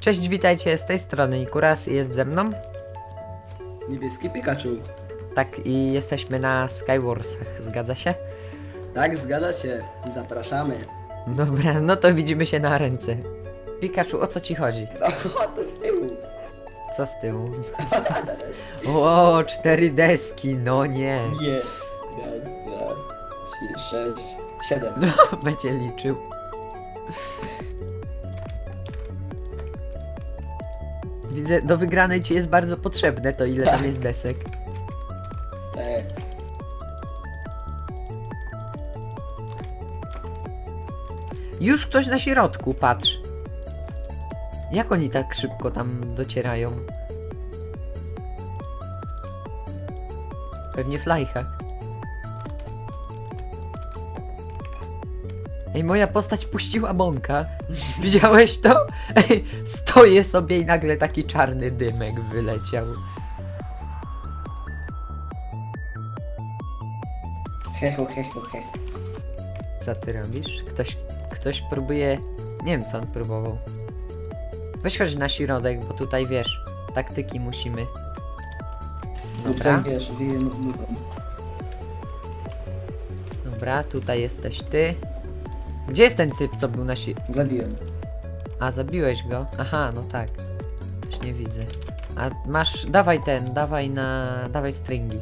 Cześć, witajcie, z tej strony Nikuras jest ze mną. Niebieski Pikachu. Tak, i jesteśmy na Skywarsach, zgadza się? Tak, zgadza się. Zapraszamy. Dobra, no to widzimy się na ręce. Pikachu, o co ci chodzi? O, to z tyłu. Co z tyłu? O, cztery deski, no nie. Nie. Raz, dwa, trzy, sześć, siedem. Będzie liczył. Widzę, do wygranej ci jest bardzo potrzebne to, ile tam Tak. jest desek. Tak. Już ktoś na środku, patrz. Jak oni tak szybko tam docierają? Pewnie lajkach. Ej, moja postać puściła bąka. Widziałeś to? Ej, stoję sobie i nagle taki czarny dymek wyleciał. Hecho, hecho, hecho. Co ty robisz? Ktoś, ktoś próbuje... Nie wiem, co on próbował. Weź chodź na środek, bo tutaj wiesz, taktyki musimy. Dobra, Tutaj wiesz, wyje nogą. dobra, tutaj jesteś ty. Gdzie jest ten typ, co był na si... Zabiłem. A, zabiłeś go? Aha, no tak. Już nie widzę. A masz... Dawaj ten, dawaj na... Dawaj stringi.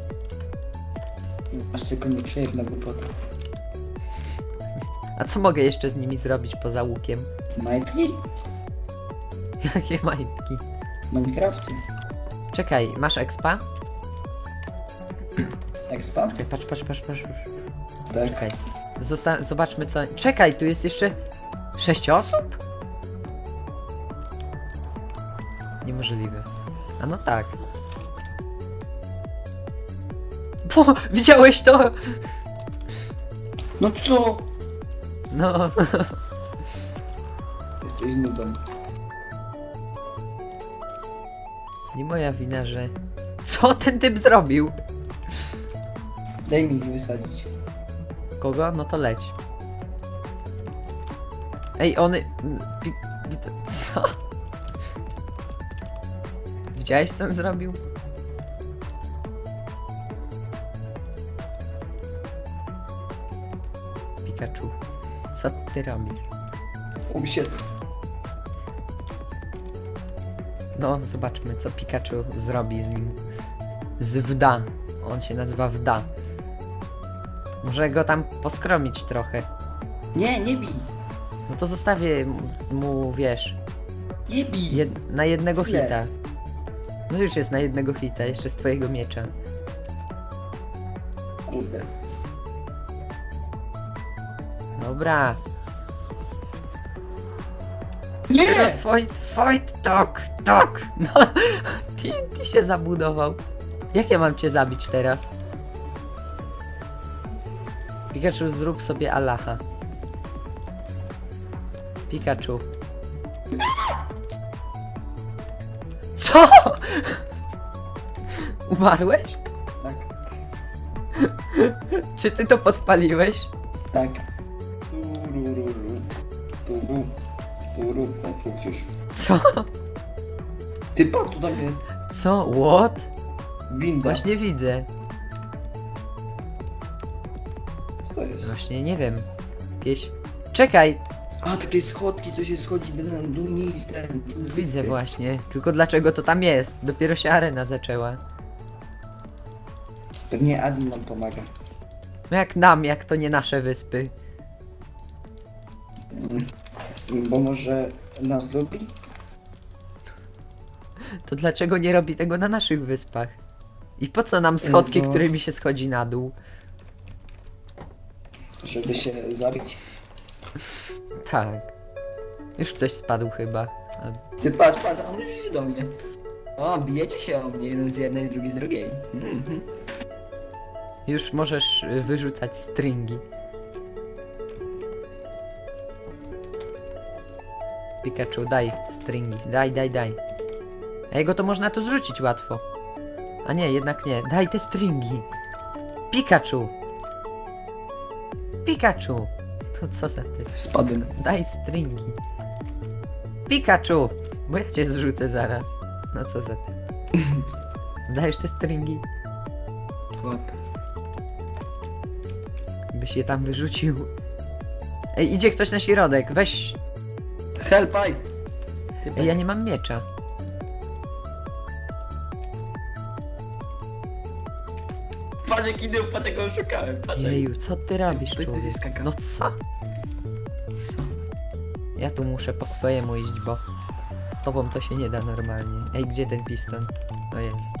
Aż tylko nie przejeb na głupotę. A co mogę jeszcze z nimi zrobić poza łukiem? Majtki? Jakie majtki? W Minecrafcie. Czekaj, masz expa? Expa? Czekaj, Patrz, patrz, patrz, patrz. patrz. Tak. Czekaj. Zosta- zobaczmy co. Czekaj, tu jest jeszcze. sześć osób? Niemożliwe. A no tak. Po, widziałeś to? No co? No. Jesteś nubem. Nie moja wina, że. Co ten typ zrobił? Daj mi ich wysadzić. Kogo? No to leć. Ej, one. Pi... pi- Co? Widziałeś co on zrobił? Pikachu, co ty robisz? Usiedł. No, zobaczmy, co Pikachu zrobi z nim. Z Wda. On się nazywa Wda. Może go tam poskromić trochę. Nie, nie bij. No to zostawię mu- wiesz, Nie bij. jed na jednego Ile? hita. No już jest na jednego hita, jeszcze z twojego miecza. Kurde. Dobra. Nie! Teraz fight, fight, tok, tok. No, TNT się zabudował. Jak ja mam cię zabić teraz? Pikachu, zrób sobie Allaha. Pikachu. Co? Umarłeś? Tak, Czy ty to podpaliłeś? tak. Fuksiusz. Co? Ty patrz, co tam jest. Co? What? Winda. Właśnie widzę. Co to jest? Właśnie nie wiem. Jakieś... Czekaj, A, takie schodki, co się schodzi na dół ten. widzę właśnie. Tylko dlaczego to tam jest? Dopiero się arena zaczęła. Pewnie admin nam pomaga. No jak nam, jak to nie nasze wyspy. Bo może nas lubi? To dlaczego nie robi tego na naszych wyspach? I po co nam schodki, bo- którymi się schodzi na dół? Żeby się zabić. Tak. Już ktoś spadł chyba. A- Ty patrz, patrz, on już idzie do mnie. O, bijecie się o mnie, jeden z jednej, drugi z drugiej. Mhm. Już możesz y, wyrzucać stringi. Pikachu, daj stringi. Daj, daj, daj. A jego to można tu zrzucić łatwo. A nie, jednak nie. Daj te stringi. Pikachu! Pikachu! To co za ty? Spadłem. Daj stringi. Pikachu! Bo ja cię zrzucę zaraz. No co za ty? Dajesz te stringi? Łap. Byś je tam wyrzucił. Ej, idzie ktoś na środek, weź. Helpaj! Ej, ja nie mam miecza. Patrz jak idę, patrz jak go szukałem, patrz jak... Jeju, co ty robisz, człowiek? będzie skakał. No co? Co? Ja tu muszę po swojemu iść, bo z tobą to się nie da normalnie. Ej, gdzie ten piston? O jest.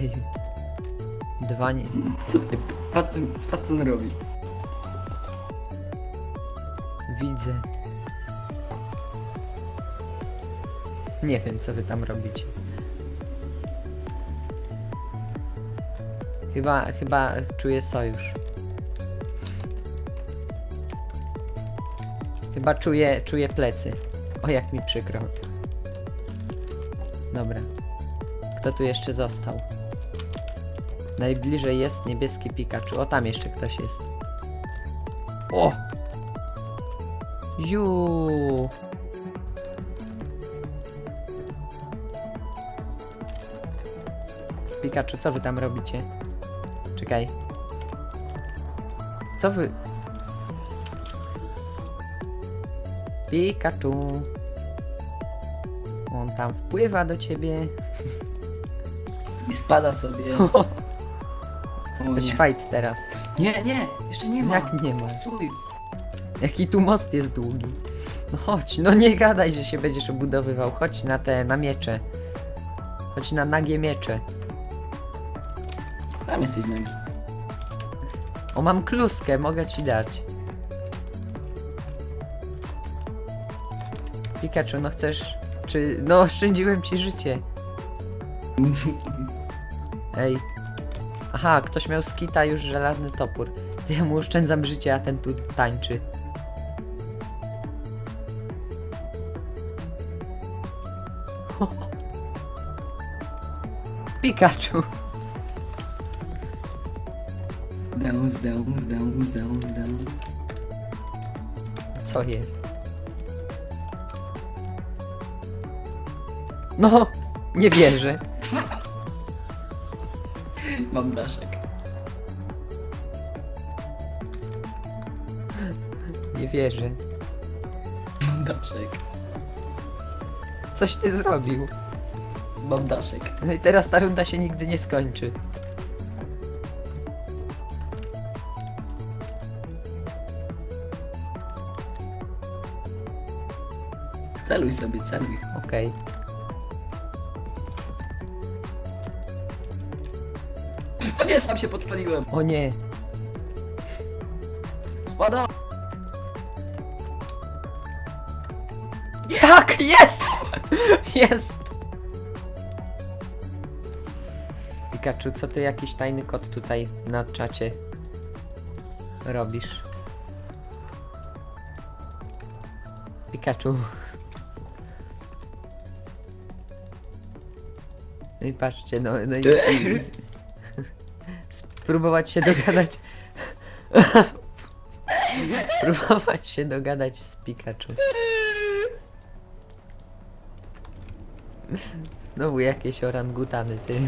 Jeju. Dwa nie... Co? Patrz, co- patrz co on robi. Widzę. Nie wiem, co wy tam robicie. Chyba, chyba czuję sojusz. Chyba czuję, czuję plecy. O, jak mi przykro. Dobra. Kto tu jeszcze został? Najbliżej jest niebieski Pikachu. O, tam jeszcze ktoś jest. O! Ju. Pikachu, co wy tam robicie? Czekaj. Co wy... Pikachu. On tam wpływa do ciebie. I spada sobie. O Weź nie. fight teraz. nie, nie, jeszcze nie ma. Jak nie ma? Stój. Jaki tu most jest długi. No chodź, no nie gadaj, że się będziesz obudowywał. Chodź na te, na miecze. Chodź na nagie miecze. Sam jesteś nagi. O, mam kluskę, mogę ci dać. Pikachu, no chcesz... Czy... No, oszczędziłem ci życie. Ej. Aha, ktoś miał skita już żelazny topór. To ja mu oszczędzam życie, a ten tu tańczy. Pikachu. Down, down, down, down, down. Co jest? No, nie wierzę. Mam daszek. Nie wierzę. Mam daszek. Coś ty zrobił. Mam daszek. No i teraz ta runda się nigdy nie skończy. Celuj sobie, celuj. Okej. O nie, sam się podpaliłem. O nie. Spada. Tak, jest! Jest! Pikachu, co ty jakiś tajny kod tutaj na czacie robisz? Pikachu. No i patrzcie, no, no i... Spróbować się dogadać... Spróbować się dogadać z Pikachu. Znowu jakieś orangutany, ty.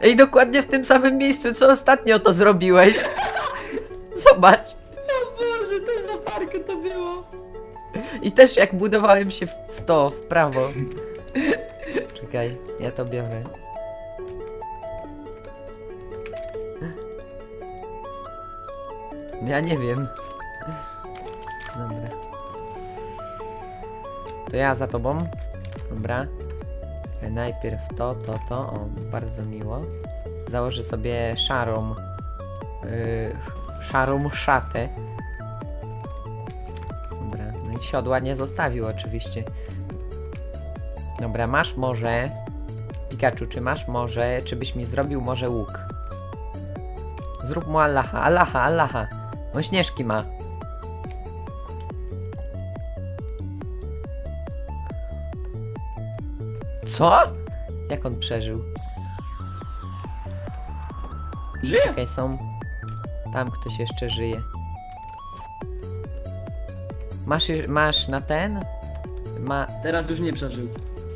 Ej, dokładnie w tym samym miejscu, co ostatnio to zrobiłeś. Zobacz. O Boże, też za parkę to było. I też jak budowałem się w, w to, w prawo. Czekaj, ja to biorę. Ja nie wiem. Dobra. To ja za tobą. Dobra. Najpierw to, to, to. O, bardzo miło. Założę sobie szarą. Yy, szarą szatę. Dobra, no i siodła nie zostawił oczywiście. Dobra, masz może... Pikachu, czy masz może... Czy byś mi zrobił może łuk? Zrób mu Allaha, Allaha, Allaha. On śnieżki ma. Co? Jak on przeżył? Żyje! Czekaj, są... Tam ktoś jeszcze żyje. Masz, masz na ten? Ma... Teraz już nie przeżył.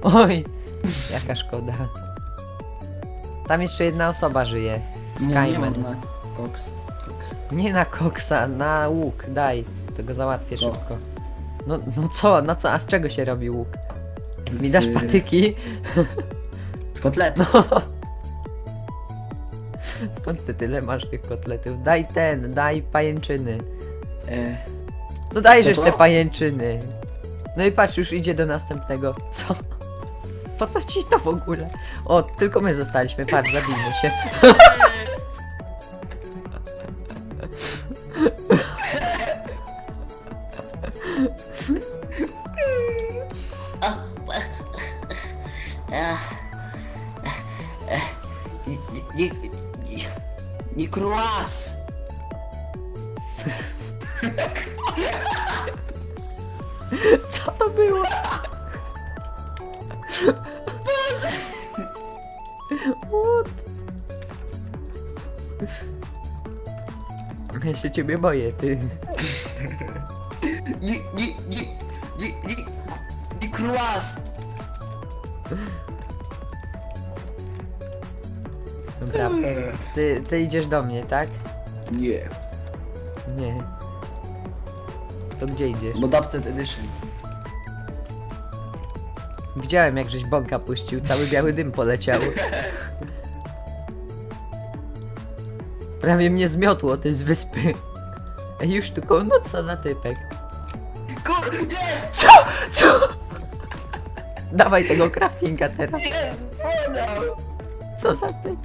Oj! Jaka szkoda. Tam jeszcze jedna osoba żyje. Nie, nie Skyman. mam na koks. koks. Nie na koksa, na łuk, daj. To go załatwię Co? szybko. No, no co, no co, a z czego się robi łuk? Mi dasz Z- patyki? Z kotletu. Skąd ty tyle masz tych kotletów? Daj ten, daj pajęczyny. E, No dajżeż To te pajęczyny. No i patrz, już idzie do następnego. Co? Po co ci to w ogóle? O, tylko my zostaliśmy, patrz, zabijmy się. Co to było? What? Ja się ciebie boję, ty. Nie, nie, nie, nie, nie, nie kruas! Dobra, ty, ty idziesz do mnie, tak? Nie, Nie. To gdzie idziesz? bo Dubstep Edition. Widziałem jak żeś bąka puścił, cały biały dym poleciał. Prawie mnie zmiotło, ty z wyspy. Ej, już tu koło, no co za typek. Kur... Jest! Co? Co? Dawaj tego craftinga teraz. Jest! Podał! Co za typ?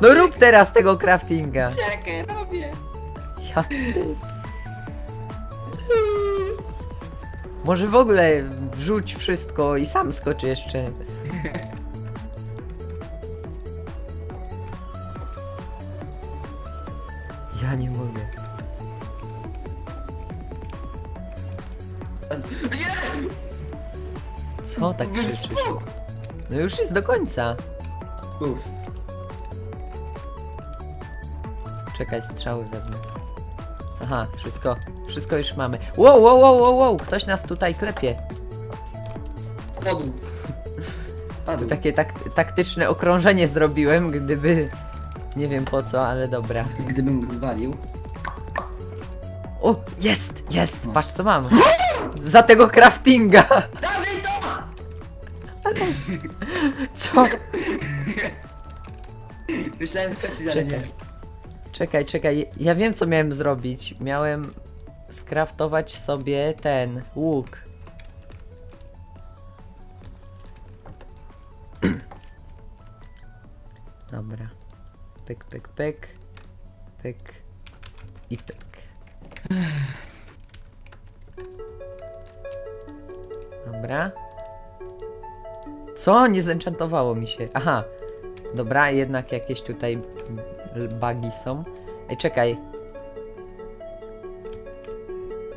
No rób teraz tego craftinga. Czekaj, robię! Ja ty. Może w ogóle wrzuć wszystko i sam skocz jeszcze. Ja nie mogę. Nie! Co tak krzyczysz? Wyspok! No już jest do końca. Uff. Czekaj, strzały wezmę. Aha, wszystko, wszystko już mamy. Wow, wow, wow, wow, wow, ktoś nas tutaj klepie. Spadł. Spadł. Tu takie tak, taktyczne okrążenie zrobiłem, gdyby... Nie wiem po co, ale dobra. Gdybym go zwalił. O, jest, jest, patrz co mam. Za tego craftinga. Dawaj to! Co? Myślałem skoczyć, ale nie. Czekaj. Czekaj, czekaj, ja wiem co miałem zrobić. Miałem skraftować sobie ten łuk. Dobra. Pyk, pyk, pyk. Pyk. I pyk. Dobra. Co? Nie zenchantowało mi się. Aha. Dobra, jednak jakieś tutaj bugi są. Ej, czekaj.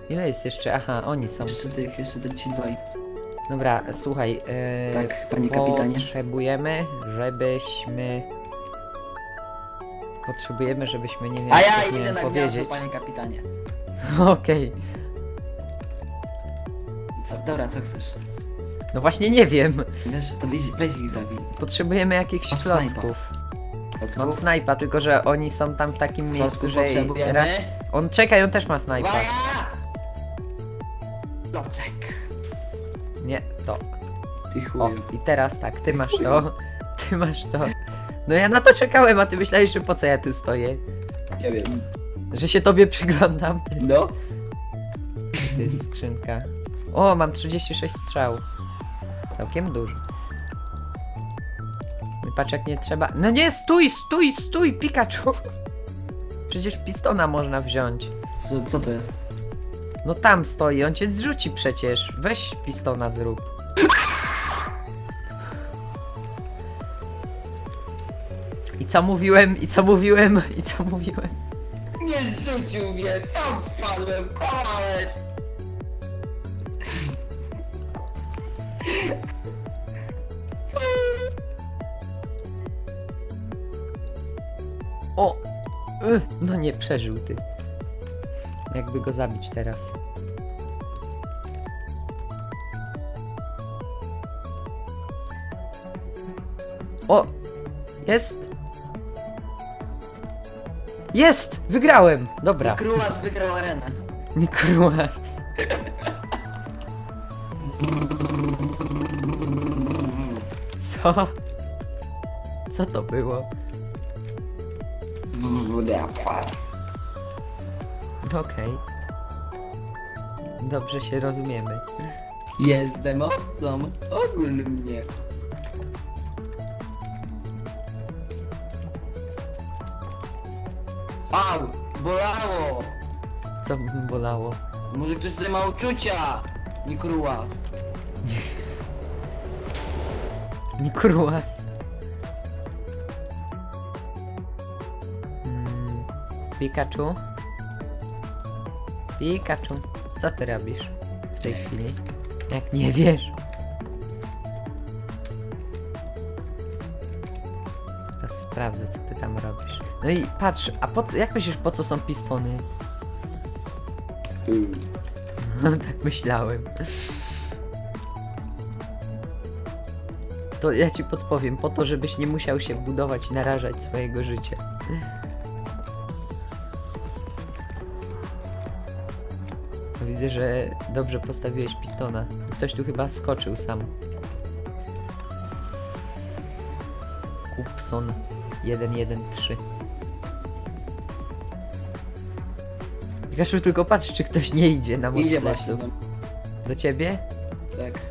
Ile jest jeszcze? Aha, oni są. Jeszcze tych, jeszcze tych ci dwaj. Dobra, słuchaj. e, Tak, panie kapitanie. Potrzebujemy, żebyśmy. Potrzebujemy, żebyśmy nie wiem, A ja idę na powiedzieć. gniazdo, panie kapitanie. Okej. Co, dobra, co chcesz? No właśnie nie wiem. Wiesz, to weź, weź ich zabij. Potrzebujemy jakichś Masz snajpa. klocków. Mam snajpa, tylko że oni są tam w takim miejscu, że potrzebujemy. raz. On czekaj, on też ma snajpa. Uwaga! Locek. Nie, to. Ty O, chuju. i teraz tak, ty masz to. Ty masz to. No ja na to czekałem, a ty myślałeś, że po co ja tu stoję? Nie wiem. Że się tobie przyglądam. No? To jest skrzynka. O, mam 36 strzał. Całkiem dużo. Patrz jak nie trzeba. No nie, stój, stój, stój, Pikachu! Przecież pistona można wziąć. Co, co to jest? No tam stoi, on cię zrzuci przecież. Weź pistona zrób. I co mówiłem, i co mówiłem, i co mówiłem. Nie rzucił mnie, sam spadłem, kłamałeś! No nie, przeżył ty. Jakby go zabić teraz. O! Jest! Jest! Wygrałem! Dobra. Krulas wygrał arenę. Mikruas. Co? Co to było? Okej. Dobrze się rozumiemy. Jestem owcą. Ogólnie. Au! Bolało! Co by bolało? Może ktoś tutaj ma uczucia? Nie kruła. Mm, Pikachu? Pikachu, co ty robisz w tej chwili? Jak nie wiesz? Teraz sprawdzę, co ty tam robisz. No i patrz, a po co, jak myślisz, po co są pistony? tak myślałem. To ja ci podpowiem, po to, żebyś nie musiał się budować i narażać swojego życia. Widzę, że dobrze postawiłeś pistona. Ktoś tu chyba skoczył sam. Kupson 113. Pikachu, tylko patrz, czy ktoś nie idzie na moc Idzie właśnie. No, Do ciebie? tak.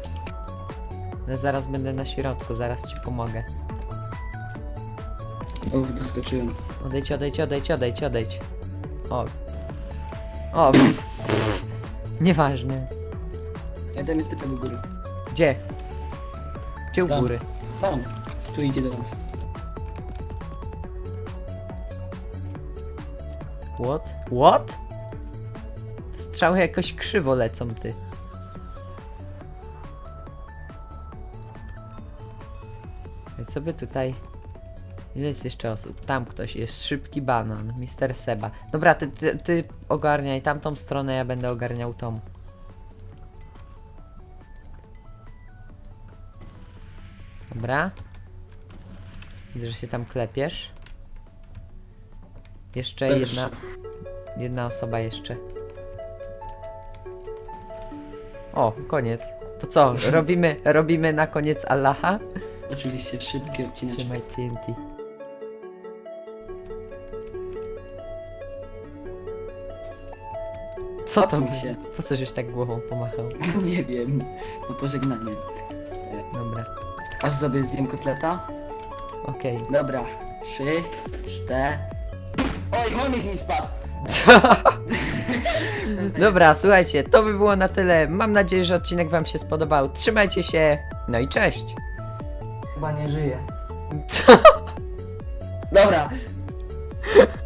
No zaraz będę na środku, zaraz ci pomogę. Uf, doskoczyłem. Odejdź, odejdź, odejdź, odejdź, odejdź. O. O. Nieważne. Ja tam jest typek u góry. Gdzie? Gdzie u Tam. góry? Tam. Tu idzie do nas. What? What? Te strzały jakoś krzywo lecą, ty. Co by tutaj... Ile jest jeszcze osób? Tam ktoś jest. Szybki banan. Mister Seba. Dobra, ty, ty, ty ogarniaj tamtą stronę, ja będę ogarniał tą. Dobra. Widzę, że się tam klepiesz. Jeszcze Też. jedna... Jedna osoba jeszcze. O, koniec. To co? Robimy, robimy na koniec Allaha? Oczywiście szybki odcinek. Trzymaj TNT. Co to? Odsuń się. Po co żeś tak głową pomachał? Nie wiem. No pożegnanie. Dobra, Aż sobie zjem kotleta. okej. Dobra. Trzy, cztery. Oj, chomik mi spadł. Co? Dobra, słuchajcie, to by było na tyle. Mam nadzieję, że odcinek wam się spodobał. Trzymajcie się, no i cześć. Chyba nie żyje. Co? Dobra,